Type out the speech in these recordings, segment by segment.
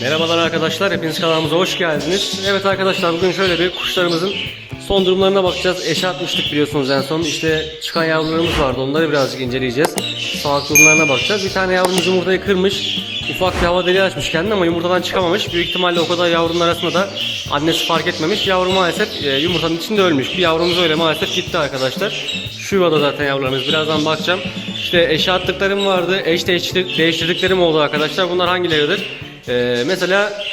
Merhabalar arkadaşlar, hepiniz kanalımıza hoş geldiniz. Evet arkadaşlar bugün şöyle bir kuşlarımızın son durumlarına bakacağız. Eşe atmıştık biliyorsunuz en son. İşte çıkan yavrularımız vardı, onları birazcık inceleyeceğiz. Sağlık durumlarına bakacağız. Bir tane yavrumuz yumurtayı kırmış. Ufak bir hava deliği açmış kendine ama yumurtadan çıkamamış. Büyük ihtimalle o kadar yavrunun arasında da annesi fark etmemiş. Yavru maalesef e, yumurtanın içinde ölmüş. Bir yavrumuz öyle maalesef gitti arkadaşlar. Şu yuvada zaten yavrularımız. Birazdan bakacağım. İşte eşe attıklarım vardı. Eş değiştirdik, değiştirdiklerim oldu arkadaşlar. Bunlar hangileridir? Ee, mesela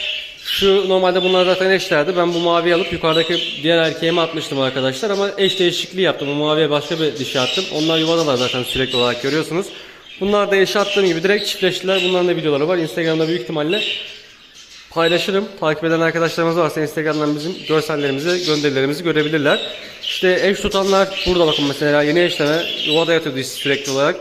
şu normalde bunlar zaten eşlerdi. Ben bu maviyi alıp yukarıdaki diğer erkeğime atmıştım arkadaşlar ama eş değişikliği yaptım. Bu maviye başka bir dişi attım. Onlar yuvadalar zaten sürekli olarak görüyorsunuz. Bunlar da eşe attığım gibi direkt çiftleştiler. Bunların da videoları var. Instagram'da büyük ihtimalle paylaşırım. Takip eden arkadaşlarımız varsa Instagram'dan bizim görsellerimizi, gönderilerimizi görebilirler. İşte eş tutanlar burada bakın mesela yeni eşleme yuvada yatıyor dişi sürekli olarak.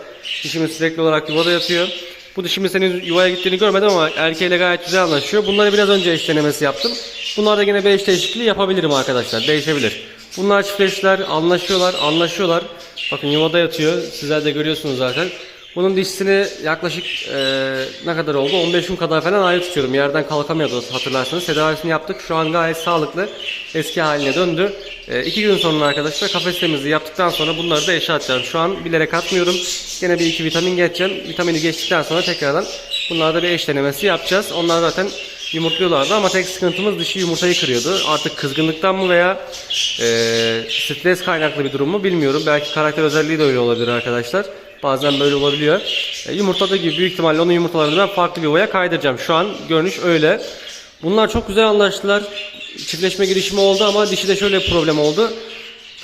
Dişimiz sürekli olarak yuvada yatıyor. Bu dişimiz senin yuvaya gittiğini görmedim ama erkeğiyle gayet güzel anlaşıyor. Bunları biraz önce eş denemesi yaptım. Bunlarda yine bir değişikliği yapabilirim arkadaşlar. Değişebilir. Bunlar çiftleştiler, anlaşıyorlar, anlaşıyorlar. Bakın yuvada yatıyor. Sizler de görüyorsunuz zaten. Bunun dişisini yaklaşık eee, ne kadar oldu? 15 gün kadar falan ayrı tutuyorum. Yerden kalkamıyordu hatırlarsanız. Tedavisini yaptık. Şu an gayet sağlıklı. Eski haline döndü. 2 gün sonra arkadaşlar kafes temizliği yaptıktan sonra bunları da eşe atacağım. Şu an bilerek atmıyorum. Gene bir iki vitamin geçeceğim. Vitamini geçtikten sonra tekrardan bunlarda bir eş denemesi yapacağız. Onlar zaten yumurtluyorlardı ama tek sıkıntımız dişi yumurtayı kırıyordu. Artık kızgınlıktan mı veya eee, stres kaynaklı bir durum mu bilmiyorum. Belki karakter özelliği de öyle olabilir arkadaşlar. Bazen böyle olabiliyor. E, yumurtada gibi büyük ihtimalle onun yumurtalarını ben farklı bir yuvaya kaydıracağım. Şu an görünüş öyle. Bunlar çok güzel anlaştılar. Çiftleşme girişimi oldu ama dişi de şöyle bir problem oldu.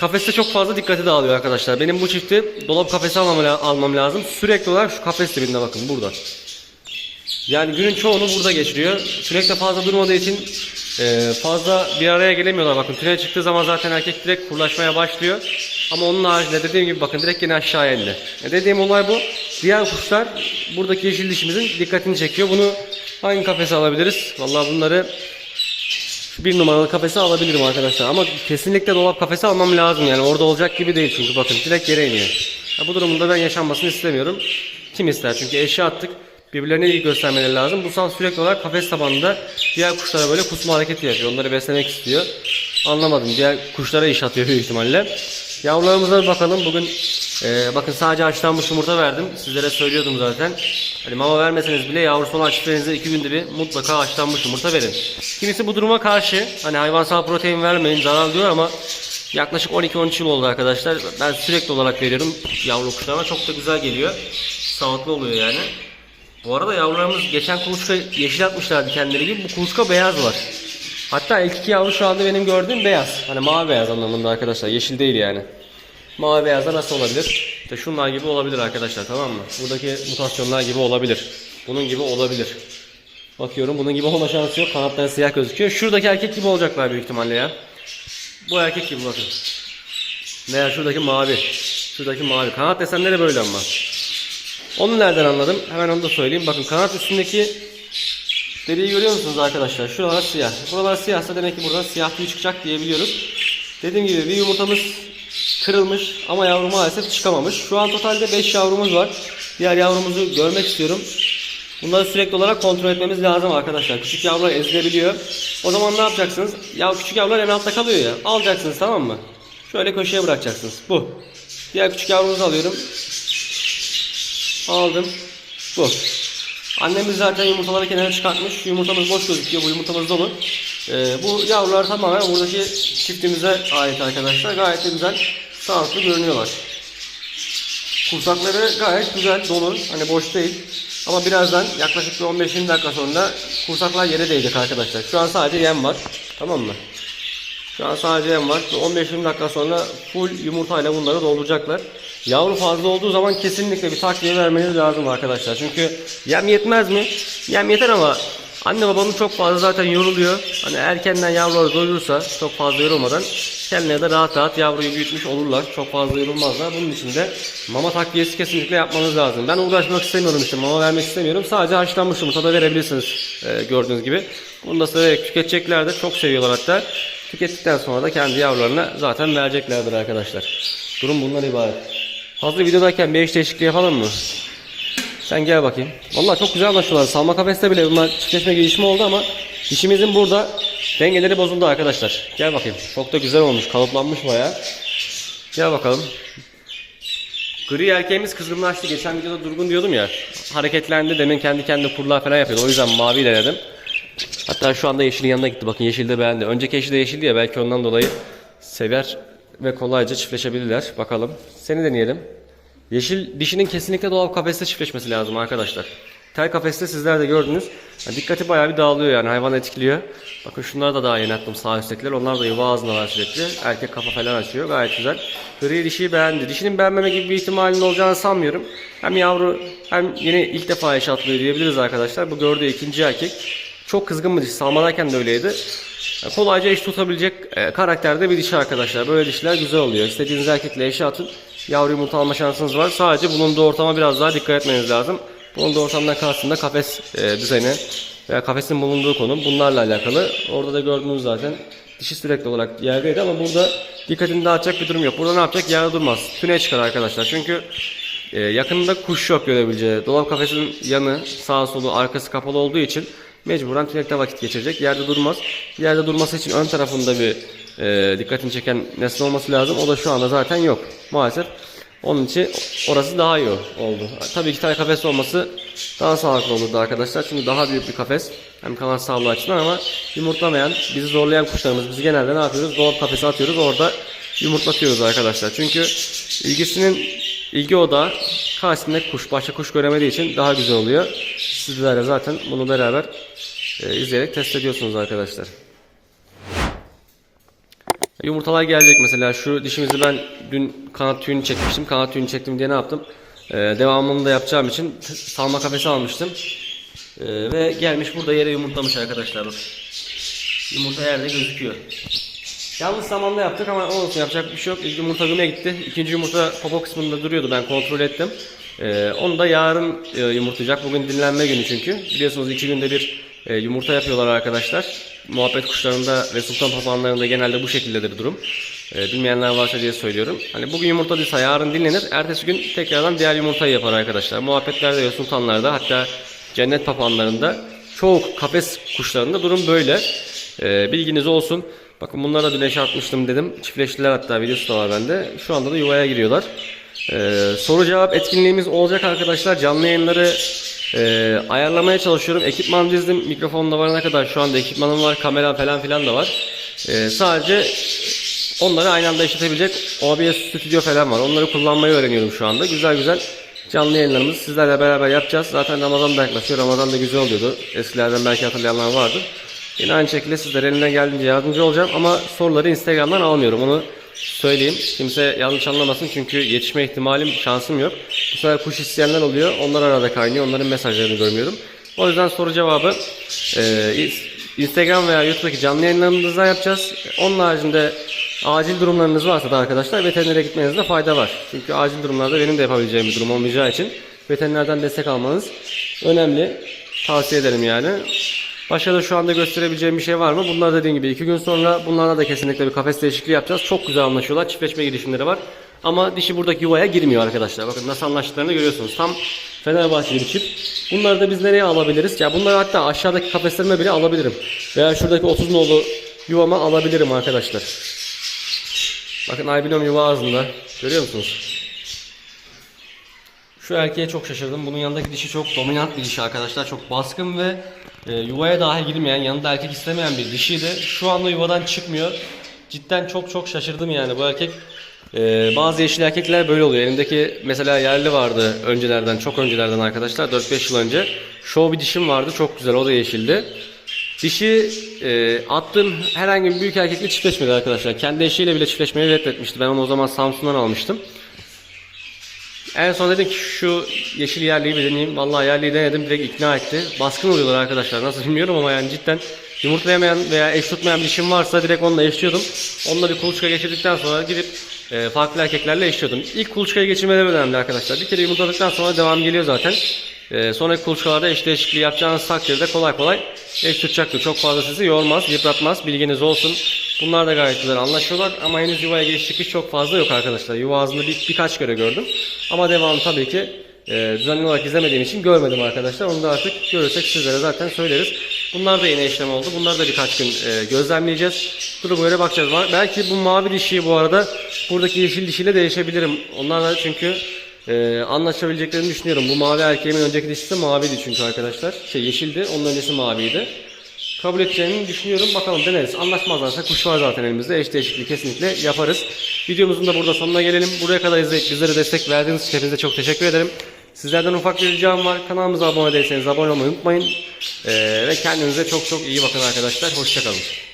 Kafeste çok fazla dikkati dağılıyor arkadaşlar. Benim bu çifti dolap kafesi almam, almam lazım. Sürekli olarak şu kafes dibinde bakın burada. Yani günün çoğunu burada geçiriyor. Sürekli fazla durmadığı için e, fazla bir araya gelemiyorlar. Bakın tünel çıktığı zaman zaten erkek direkt kurlaşmaya başlıyor. Ama onun haricinde dediğim gibi bakın direkt yine aşağıya indi. E, dediğim olay bu. Diğer kuşlar buradaki yeşil dişimizin dikkatini çekiyor. Bunu hangi kafese alabiliriz? Vallahi bunları bir numaralı kafese alabilirim arkadaşlar. Ama kesinlikle dolap kafesi almam lazım yani. Orada olacak gibi değil çünkü bakın direkt yere iniyor. Ya bu durumda ben yaşanmasını istemiyorum. Kim ister? Çünkü eşya attık. Birbirlerine iyi göstermeleri lazım. Bu sal sürekli olarak kafes tabanında diğer kuşlara böyle kusma hareketi yapıyor. Onları beslemek istiyor. Anlamadım. Diğer kuşlara iş atıyor büyük ihtimalle. Yavrularımıza bir bakalım. Bugün e, bakın sadece haşlanmış yumurta verdim. Sizlere söylüyordum zaten. Hani mama vermeseniz bile yavrusu olan çiftlerinize iki günde bir mutlaka haşlanmış yumurta verin. Kimisi bu duruma karşı hani hayvansal protein vermeyin zarar diyor ama yaklaşık 12-13 yıl oldu arkadaşlar. Ben sürekli olarak veriyorum yavru kuşlarıma. Çok da güzel geliyor. Sağlıklı oluyor yani. Bu arada yavrularımız geçen kuluçka yeşil atmışlardı kendileri gibi. Bu kuluçka beyaz var. Hatta ilk iki yavru şu anda benim gördüğüm beyaz. Hani mavi beyaz anlamında arkadaşlar. Yeşil değil yani. Mavi beyaz da nasıl olabilir? İşte şunlar gibi olabilir arkadaşlar tamam mı? Buradaki mutasyonlar gibi olabilir. Bunun gibi olabilir. Bakıyorum bunun gibi olma şansı yok. Kanatları siyah gözüküyor. Şuradaki erkek gibi olacaklar büyük ihtimalle ya. Bu erkek gibi bakın. Veya şuradaki mavi. Şuradaki mavi. Kanat desenleri böyle ama. Onu nereden anladım? Hemen onu da söyleyeyim. Bakın kanat üstündeki deriyi görüyor musunuz arkadaşlar? Şuralar siyah. Buralar siyahsa demek ki buradan siyah tüy çıkacak diyebiliyoruz. Dediğim gibi bir yumurtamız kırılmış ama yavru maalesef çıkamamış. Şu an totalde 5 yavrumuz var. Diğer yavrumuzu görmek istiyorum. Bunları sürekli olarak kontrol etmemiz lazım arkadaşlar. Küçük yavrular ezilebiliyor. O zaman ne yapacaksınız? Ya küçük yavrular en altta kalıyor ya. Alacaksınız tamam mı? Şöyle köşeye bırakacaksınız. Bu. Diğer küçük yavrumuzu alıyorum. Aldım. Bu. Annemiz zaten yumurtaları kenara çıkartmış. Yumurtamız boş gözüküyor. Bu yumurtamız dolu. Ee, bu yavrular tamamen buradaki çiftimize ait arkadaşlar. Gayet güzel, sağlıklı görünüyorlar. Kursakları gayet güzel, dolu. Hani boş değil. Ama birazdan yaklaşık bir 15-20 dakika sonra kursaklar yere değecek arkadaşlar. Şu an sadece yem var. Tamam mı? Şu an sadece yem var. 15-20 dakika sonra full yumurtayla bunları dolduracaklar. Yavru fazla olduğu zaman kesinlikle bir takviye vermeniz lazım arkadaşlar. Çünkü yem yetmez mi? Yem yeter ama anne babanın çok fazla zaten yoruluyor. Hani erkenden yavruları doyurursa çok fazla yorulmadan kendileri de rahat rahat yavruyu büyütmüş olurlar. Çok fazla yorulmazlar. Bunun için de mama takviyesi kesinlikle yapmanız lazım. Ben uğraşmak istemiyorum işte mama vermek istemiyorum. Sadece haşlanmış yumurta da verebilirsiniz e, gördüğünüz gibi. Bunu da severek tüketeceklerdir. Çok seviyorlar hatta. Tükettikten sonra da kendi yavrularına zaten vereceklerdir arkadaşlar. Durum bundan ibaret. Hazır videodayken bir eş değişikliği yapalım mı? Sen gel bakayım. Vallahi çok güzel anlaşıyorlar. Salma kafeste bile bunlar çiftleşme gelişimi oldu ama dişimizin burada dengeleri bozuldu arkadaşlar. Gel bakayım. Çok da güzel olmuş. Kalıplanmış bayağı. Gel bakalım. Gri erkeğimiz kızgınlaştı. Geçen videoda durgun diyordum ya. Hareketlendi. Demin kendi kendine kurlar falan yapıyordu. O yüzden mavi denedim. Hatta şu anda yeşilin yanına gitti. Bakın yeşil de beğendi. Önceki yeşil de yeşildi ya. Belki ondan dolayı sever ve kolayca çiftleşebilirler. Bakalım. Seni deneyelim. Yeşil dişinin kesinlikle doğal kafeste çiftleşmesi lazım arkadaşlar. Tel kafeste sizler de gördünüz. Ya dikkati bayağı bir dağılıyor yani hayvan etkiliyor. Bakın şunları da daha yeni attım sağ üsttekiler. Onlar da yuva ağzında var sürekli. Erkek kafa falan açıyor. Gayet güzel. Gri dişiyi beğendi. Dişinin beğenmeme gibi bir ihtimalin olacağını sanmıyorum. Hem yavru hem yeni ilk defa yaşatlıyor diyebiliriz arkadaşlar. Bu gördüğü ikinci erkek. Çok kızgın bir diş. Salmadayken de öyleydi. Ya Kolayca eş tutabilecek e, karakterde bir dişi arkadaşlar. Böyle dişler güzel oluyor. İstediğiniz erkekle eşe atın. Yavru yumurta alma şansınız var. Sadece bulunduğu ortama biraz daha dikkat etmeniz lazım. Bulunduğu ortamdan kastım da kafes e, düzeni veya kafesin bulunduğu konum bunlarla alakalı. Orada da gördüğünüz zaten dişi sürekli olarak yerdeydi ama burada dikkatini dağıtacak bir durum yok. Burada ne yapacak? Yerde durmaz. Tüne çıkar arkadaşlar. Çünkü e, yakında kuş yok görebileceği. Dolap kafesinin yanı, sağ solu, arkası kapalı olduğu için mecburen tünekte vakit geçirecek. Yerde durmaz. Yerde durması için ön tarafında bir e, dikkatini çeken nesne olması lazım. O da şu anda zaten yok. Maalesef. Onun için orası daha iyi oldu. Tabii iki tane kafes olması daha sağlıklı olurdu arkadaşlar. Çünkü daha büyük bir kafes. Hem kanat sağlığı açısından ama yumurtlamayan, bizi zorlayan kuşlarımız biz genelde ne yapıyoruz? Dolap kafesi atıyoruz. Orada yumurtlatıyoruz arkadaşlar. Çünkü ilgisinin ilgi odağı karşısında kuş, başka kuş göremediği için daha güzel oluyor. Sizler de zaten bunu beraber e, izleyerek test ediyorsunuz arkadaşlar. Yumurtalar gelecek mesela şu dişimizi ben dün kanat tüyünü çekmiştim. Kanat tüyünü çektim diye ne yaptım? Ee, devamını da yapacağım için salma kafesi almıştım. Ee, ve gelmiş burada yere yumurtlamış arkadaşlar. Yumurta yerde gözüküyor. Yanlış zamanda yaptık ama olsun yapacak bir şey yok. İlk yumurta güme gitti. İkinci yumurta popo kısmında duruyordu ben kontrol ettim. Ee, onu da yarın e, yumurtlayacak. Bugün dinlenme günü çünkü. Biliyorsunuz iki günde bir e, yumurta yapıyorlar arkadaşlar. Muhabbet kuşlarında ve sultan papağanlarında genelde bu şekildedir durum. E, bilmeyenler varsa diye söylüyorum. Hani bugün yumurtladıysa yarın dinlenir. Ertesi gün tekrardan diğer yumurtayı yapar arkadaşlar. Muhabbetlerde ve sultanlarda hatta cennet papağanlarında çoğu kafes kuşlarında durum böyle. E, bilginiz olsun. Bakın bunlara dün eşe atmıştım dedim. Çiftleştiler hatta videosu da var bende. Şu anda da yuvaya giriyorlar. Ee, soru cevap etkinliğimiz olacak arkadaşlar. Canlı yayınları e, ayarlamaya çalışıyorum. Ekipman dizdim. Mikrofon da varana kadar şu anda ekipmanım var. Kamera falan filan da var. Ee, sadece onları aynı anda işletebilecek OBS stüdyo falan var. Onları kullanmayı öğreniyorum şu anda. Güzel güzel canlı yayınlarımızı sizlerle beraber yapacağız. Zaten Ramazan da yaklaşıyor. Ramazan da güzel oluyordu. Eskilerden belki hatırlayanlar vardır. Yine aynı şekilde sizlere elimden geldiğince yardımcı olacağım ama soruları Instagram'dan almıyorum. Onu söyleyeyim. Kimse yanlış anlamasın çünkü yetişme ihtimalim, şansım yok. Bu sefer kuş isteyenler oluyor. Onlar arada kaynıyor. Onların mesajlarını görmüyorum. O yüzden soru cevabı e, Instagram veya YouTube'daki canlı yayınlarımızda yapacağız. Onun haricinde acil durumlarınız varsa da arkadaşlar veterinere gitmenizde fayda var. Çünkü acil durumlarda benim de yapabileceğim bir durum olmayacağı için veterinerden destek almanız önemli. Tavsiye ederim yani. Başka da şu anda gösterebileceğim bir şey var mı? Bunlar dediğim gibi iki gün sonra bunlarla da kesinlikle bir kafes değişikliği yapacağız. Çok güzel anlaşıyorlar. Çiftleşme girişimleri var. Ama dişi buradaki yuvaya girmiyor arkadaşlar. Bakın nasıl anlaştıklarını görüyorsunuz. Tam Fenerbahçeli bir çift. Bunları da biz nereye alabiliriz? Ya bunları hatta aşağıdaki kafeslerime bile alabilirim. Veya şuradaki 30 nolu yuvama alabilirim arkadaşlar. Bakın albinom yuva ağzında. Görüyor musunuz? Şu erkeğe çok şaşırdım. Bunun yanındaki dişi çok dominant bir dişi arkadaşlar. Çok baskın ve e, yuvaya dahi girmeyen, yanında erkek istemeyen bir dişiydi. Şu anda yuvadan çıkmıyor. Cidden çok çok şaşırdım yani bu erkek. e, bazı yeşil erkekler böyle oluyor. Elimdeki mesela yerli vardı öncelerden, çok öncelerden arkadaşlar. 4-5 yıl önce. Show bir dişim vardı. Çok güzel. O da yeşildi. Dişi e, attığım herhangi bir büyük erkekle çiftleşmedi arkadaşlar. Kendi eşiyle bile çiftleşmeyi reddetmişti. Ben onu o zaman Samsun'dan almıştım. En son dedim ki şu yeşil yerliği bir deneyeyim. Vallahi yerliği denedim direkt ikna etti. Baskın oluyorlar arkadaşlar nasıl bilmiyorum ama yani cidden yumurtlayamayan veya eş tutmayan bir dişim varsa direkt onunla eşliyordum. Onunla bir kuluçka geçirdikten sonra gidip e, farklı erkeklerle eşliyordum. İlk kuluçkayı geçirmeleri önemli arkadaşlar. Bir kere yumurtladıktan sonra devam geliyor zaten. E, sonraki kuluçkalarda eş değişikliği yapacağınız takdirde kolay kolay eş tutacaktır. Çok fazla sizi yormaz, yıpratmaz. Bilginiz olsun. Bunlar da gayet güzel anlaşıyorlar ama henüz yuvaya giriş çıkış çok fazla yok arkadaşlar. Yuva ağzında bir, birkaç kere gördüm. Ama devamı tabii ki e, düzenli olarak izlemediğim için görmedim arkadaşlar. Onu da artık görürsek sizlere zaten söyleriz. Bunlar da yeni eşlem oldu. Bunları da birkaç gün e, gözlemleyeceğiz. Durum böyle bakacağız. Belki bu mavi dişi bu arada buradaki yeşil dişiyle değişebilirim. Onlarla çünkü e, anlaşabileceklerini düşünüyorum. Bu mavi erkeğimin önceki dişisi maviydi çünkü arkadaşlar. Şey yeşildi. Onun öncesi maviydi. Kabul edeceğini düşünüyorum. Bakalım deneriz. Anlaşmazlarsa kuş var zaten elimizde. Eş değişikliği kesinlikle yaparız. Videomuzun da burada sonuna gelelim. Buraya kadar izleyip bizlere destek verdiğiniz için hepinize çok teşekkür ederim. Sizlerden ufak bir ricam var. Kanalımıza abone değilseniz abone olmayı unutmayın. Ee, ve kendinize çok çok iyi bakın arkadaşlar. Hoşçakalın.